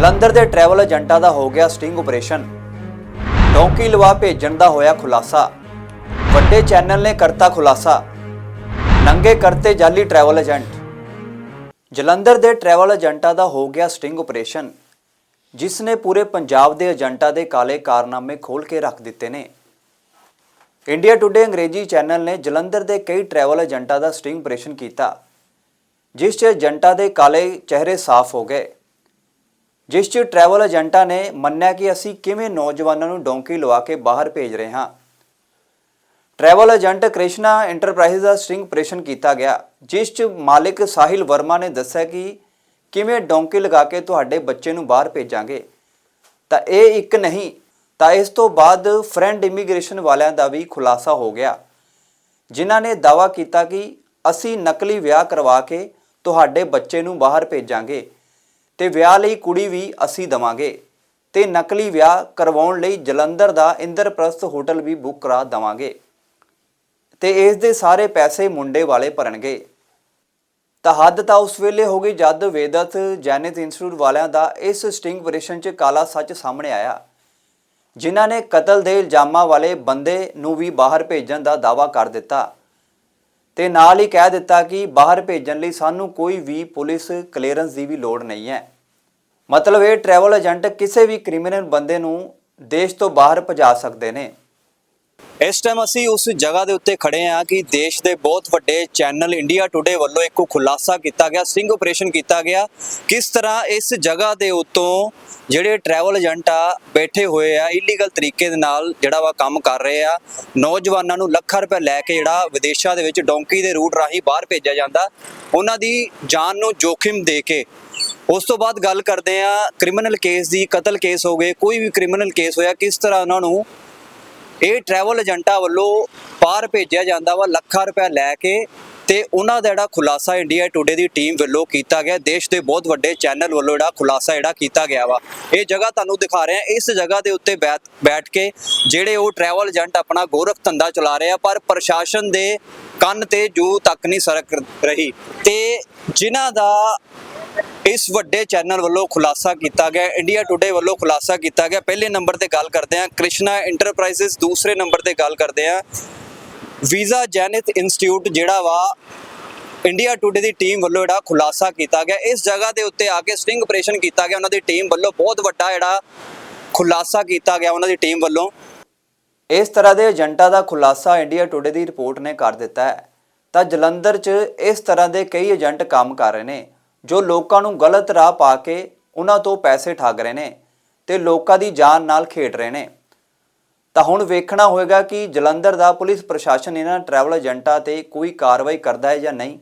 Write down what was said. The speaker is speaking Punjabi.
ਜਲੰਧਰ ਦੇ ਟਰੈਵਲ ਏਜੰਟਾਂ ਦਾ ਹੋ ਗਿਆ ਸਟਿੰਗ ਆਪਰੇਸ਼ਨ ਡੌਂਕੀ ਲਵਾ ਭੇਜਣ ਦਾ ਹੋਇਆ ਖੁਲਾਸਾ। ਵੱਡੇ ਚੈਨਲ ਨੇ ਕਰਤਾ ਖੁਲਾਸਾ। ਨੰਗੇ ਕਰਤੇ ਜਾਲੀ ਟਰੈਵਲ ਏਜੰਟ। ਜਲੰਧਰ ਦੇ ਟਰੈਵਲ ਏਜੰਟਾਂ ਦਾ ਹੋ ਗਿਆ ਸਟਿੰਗ ਆਪਰੇਸ਼ਨ ਜਿਸ ਨੇ ਪੂਰੇ ਪੰਜਾਬ ਦੇ ਏਜੰਟਾਂ ਦੇ ਕਾਲੇ ਕਾਰਨਾਮੇ ਖੋਲ ਕੇ ਰੱਖ ਦਿੱਤੇ ਨੇ। ਇੰਡੀਆ ਟੁਡੇ ਅੰਗਰੇਜ਼ੀ ਚੈਨਲ ਨੇ ਜਲੰਧਰ ਦੇ ਕਈ ਟਰੈਵਲ ਏਜੰਟਾਂ ਦਾ ਸਟਿੰਗ ਆਪਰੇਸ਼ਨ ਕੀਤਾ, ਜਿਸ 'ਚ ਏਜੰਟਾਂ ਦੇ ਕਾਲੇ ਚਿਹਰੇ ਸਾਫ਼ ਹੋ ਗਏ। ਜਿਸ 'ਚ ਟਰੈਵਲ ਏਜੰਟਾਂ ਨੇ ਮੰਨਿਆ ਕਿ ਅਸੀਂ ਕਿਵੇਂ ਨੌਜਵਾਨਾਂ ਨੂੰ ਡੋਂਕੀ ਲਵਾ ਕੇ ਬਾਹਰ ਭੇਜ ਰਹੇ ਹਾਂ। ਟਰੈਵਲ ਏਜੰਟ ਕ੍ਰਿਸ਼ਨਾ ਇੰਟਰਪ੍ਰਾਈਜ਼ ਦਾ ਸਟਿੰਗ ਆਪਰੇਸ਼ਨ ਕੀਤਾ ਗਿਆ, ਜਿਸ 'ਚ ਮਾਲਿਕ ਸਾਹਿਲ ਵਰਮਾ ਨੇ ਦੱਸਿਆ ਕਿ ਕਿਵੇਂ ਡੋਂਕੀ ਲਗਾ ਕੇ ਤੁਹਾਡੇ ਬੱਚੇ ਨੂੰ ਬਾਹਰ ਭੇਜਾਂਗੇ। ਤਾਂ ਇਹ ਇੱਕ ਨਹੀਂ, ਤਾਂ ਇਸ ਤੋਂ ਬਾਅਦ ਫਰੈਂਡ ਇਮੀਗ੍ਰੇਸ਼ਨ ਵਾਲਿਆਂ ਦਾ ਵੀ ਖੁਲਾਸਾ ਹੋ ਗਿਆ, ਜਿਨ੍ਹਾਂ ਨੇ ਦਾਵਾ ਕੀਤਾ ਕਿ ਅਸੀਂ ਨਕਲੀ ਵਿਆਹ ਕਰਵਾ ਕੇ ਤੁਹਾਡੇ ਬੱਚੇ ਨੂੰ ਬਾਹਰ ਭੇਜਾਂਗੇ। ਤੇ ਵਿਆਹ ਲਈ ਕੁੜੀ ਵੀ ਅਸੀਂ ਦਵਾਂਗੇ ਤੇ ਨਕਲੀ ਵਿਆਹ ਕਰਵਾਉਣ ਲਈ ਜਲੰਧਰ ਦਾ ਇੰਦਰਪ੍ਰਸਥ ਹੋਟਲ ਵੀ ਬੁੱਕ ਕਰਾ ਦਵਾਂਗੇ ਤੇ ਇਸ ਦੇ ਸਾਰੇ ਪੈਸੇ ਮੁੰਡੇ ਵਾਲੇ ਭਰਨਗੇ। ਤਾਂ ਹੱਦ ਤਾਂ ਉਸ ਵੇਲੇ ਹੋ ਗਈ ਜਦ ਵੇਦਤ ਜੈਨਿਤ ਇੰਸਟੀਚਿਊਟ ਵਾਲਿਆਂ ਦਾ ਇਸ ਸਟਿੰਗ ਆਪਰੇਸ਼ਨ 'ਚ ਕਾਲਾ ਸੱਚ ਸਾਹਮਣੇ ਆਇਆ, ਜਿਨ੍ਹਾਂ ਨੇ ਕਤਲ ਦੇ ਇਲਜ਼ਾਮਾਂ ਵਾਲੇ ਬੰਦੇ ਨੂੰ ਵੀ ਬਾਹਰ ਭੇਜਣ ਦਾ ਦਾਅਵਾ ਕਰ ਦਿੱਤਾ ਤੇ ਨਾਲ ਹੀ ਕਹਿ ਦਿੱਤਾ ਕਿ ਬਾਹਰ ਭੇਜਣ ਲਈ ਸਾਨੂੰ ਕੋਈ ਵੀ ਪੁਲਿਸ ਕਲੀਅਰੈਂਸ ਦੀ ਵੀ ਲੋੜ ਨਹੀਂ ਹੈ। ਮਤਲਬ ਇਹ ਟਰੈਵਲ ਏਜੰਟ ਕਿਸੇ ਵੀ ਕ੍ਰਿਮੀਨਲ ਬੰਦੇ ਨੂੰ ਦੇਸ਼ ਤੋਂ ਬਾਹਰ ਭਜਾ ਸਕਦੇ ਨੇ। ਇਸ ਟਾਈਮ ਅਸੀਂ ਉਸ ਜਗ੍ਹਾ ਦੇ ਉੱਤੇ ਖੜੇ ਹਾਂ ਕਿ ਦੇਸ਼ ਦੇ ਬਹੁਤ ਵੱਡੇ ਚੈਨਲ ਇੰਡੀਆ ਟੁਡੇ ਵੱਲੋਂ ਇੱਕ ਖੁਲਾਸਾ ਕੀਤਾ ਗਿਆ ਸਟਿੰਗ ਆਪਰੇਸ਼ਨ ਕੀਤਾ ਗਿਆ। ਕਿਸ ਤਰ੍ਹਾਂ ਇਸ ਜਗ੍ਹਾ ਦੇ ਉੱਤੋਂ ਜਿਹੜੇ ਟਰੈਵਲ ਏਜੰਟ ਆ ਬੈਠੇ ਹੋਏ ਆ ਇਲੀਗਲ ਤਰੀਕੇ ਦੇ ਨਾਲ ਜਿਹੜਾ ਵਾ ਕੰਮ ਕਰ ਰਹੇ ਆ, ਨੌਜਵਾਨਾਂ ਨੂੰ ਲੱਖਾਂ ਰੁਪਏ ਲੈ ਕੇ ਜਿਹੜਾ ਵਿਦੇਸ਼ਾਂ ਦੇ ਵਿੱਚ ਡੋਂਕੀ ਦੇ ਰੂਟ ਰਾਹੀਂ ਬਾਹਰ ਭੇਜਿਆ ਜਾਂਦਾ, ਉਹਨਾਂ ਦੀ ਜਾਨ ਨੂੰ ਜੋਖਿਮ ਦੇ ਕੇ। ਉਸ ਤੋਂ ਬਾਅਦ ਗੱਲ ਕਰਦੇ ਆ ਕ੍ਰਿਮੀਨਲ ਕੇਸ ਦੀ ਕਤਲ ਕੇਸ ਹੋ ਗਏ, ਕੋਈ ਵੀ ਕ੍ਰਿਮੀਨਲ ਕੇਸ ਹੋਇਆ, ਕਿਸ ਤਰ੍ਹਾਂ ਉਹਨਾਂ ਨੂੰ ਇਹ ਟਰੈਵਲ ਏਜੰਟਾਂ ਵੱਲੋਂ ਪਾਰ ਭੇਜਿਆ ਜਾਂਦਾ ਵਾ, ਲੱਖਾਂ ਰੁਪਏ ਲੈ ਕੇ ਤੇ ਉਹਨਾਂ ਦਾ ਜਿਹੜਾ ਖੁਲਾਸਾ ਇੰਡੀਆ ਟੁਡੇ ਦੀ ਟੀਮ ਵੱਲੋਂ ਕੀਤਾ ਗਿਆ। ਦੇਸ਼ ਦੇ ਬਹੁਤ ਵੱਡੇ ਚੈਨਲ ਵੱਲੋਂ ਜਿਹੜਾ ਖੁਲਾਸਾ ਜਿਹੜਾ ਕੀਤਾ ਗਿਆ ਵਾ। ਇਹ ਜਗ੍ਹਾ ਤੁਹਾਨੂੰ ਦਿਖਾ ਰਹੇ। ਹਾਂ ਇਸ ਜਗ੍ਹਾ ਦੇ ਉੱਤੇ ਬੈਠ ਬੈਠ ਕੇ ਜਿਹੜੇ ਉਹ ਟਰੈਵਲ ਏਜੰਟ ਆਪਣਾ ਗੋਰਖ ਧੰਦਾ ਚਲਾ ਰਹੇ ਆ, ਪਰ ਪ੍ਰਸ਼ਾਸਨ ਦੇ ਕੰਨ ਤੇ ਜੂ ਤੱਕ ਨਹੀਂ ਸਰਕ ਰਹੀ। ਤੇ ਜਿਨ੍ਹਾਂ ਦਾ ਇਸ ਵੱਡੇ ਚੈਨਲ ਵੱਲੋਂ ਖੁਲਾਸਾ ਕੀਤਾ ਗਿਆ, ਇੰਡੀਆ ਟੁਡੇ ਵੱਲੋਂ ਖੁਲਾਸਾ ਕੀਤਾ ਗਿਆ। ਪਹਿਲੇ ਨੰਬਰ ਤੇ ਗੱਲ ਕਰਦੇ ਹਾਂ, ਕ੍ਰਿਸ਼ਨਾ ਇੰਟਰਪ੍ਰਾਈਜ਼ਸ, ਦੂਸਰੇ ਨੰਬਰ ਤੇ ਗੱਲ ਕਰਦੇ ਹਾਂ। ਵੀਜ਼ਾ ਜੈਨਿਤ ਇੰਸਟੀਚਿਊਟ ਜਿਹੜਾ ਵਾ, ਇੰਡੀਆ ਟੁਡੇ ਦੀ ਟੀਮ ਵੱਲੋਂ ਜਿਹੜਾ ਖੁਲਾਸਾ ਕੀਤਾ ਗਿਆ। ਇਸ ਜਗ੍ਹਾ ਦੇ ਉੱਤੇ ਆ ਕੇ ਸਟਿੰਗ ਆਪਰੇਸ਼ਨ ਕੀਤਾ ਗਿਆ। ਉਹਨਾਂ ਦੀ ਟੀਮ ਵੱਲੋਂ ਬਹੁਤ ਵੱਡਾ ਜਿਹੜਾ ਖੁਲਾਸਾ ਕੀਤਾ ਗਿਆ ਉਹਨਾਂ ਦੀ ਟੀਮ ਵੱਲੋਂ। ਇਸ ਤਰ੍ਹਾਂ ਦੇ ਏਜੰਟਾਂ ਦਾ ਖੁਲਾਸਾ ਇੰਡੀਆ ਟੁਡੇ ਦੀ ਰਿਪੋਰਟ ਨੇ ਕਰ ਦਿੱਤਾ ਹੈ। ਤਾਂ ਜਲੰਧਰ 'ਚ ਇਸ ਤਰ੍ਹਾਂ ਦੇ ਕਈ ਏਜੰਟ ਕੰਮ ਕਰ ਰਹੇ ਨੇ। ਜੋ ਲੋਕਾਂ ਨੂੰ ਗਲਤ ਰਾਹ ਪਾ ਕੇ ਉਹਨਾਂ ਤੋਂ ਪੈਸੇ ਠੱਗ ਰਹੇ ਨੇ ਤੇ ਲੋਕਾਂ ਦੀ ਜਾਨ ਨਾਲ ਖੇਡ ਰਹੇ ਨੇ। ਤਾਂ ਹੁਣ ਵੇਖਣਾ ਹੋਏਗਾ ਕਿ ਜਲੰਧਰ ਦਾ ਪੁਲਿਸ ਪ੍ਰਸ਼ਾਸਨ ਇਹਨਾਂ ਟਰੈਵਲ ਏਜੰਟਾਂ ਤੇ ਕੋਈ ਕਾਰਵਾਈ ਕਰਦਾ ਹੈ ਜਾਂ ਨਹੀਂ।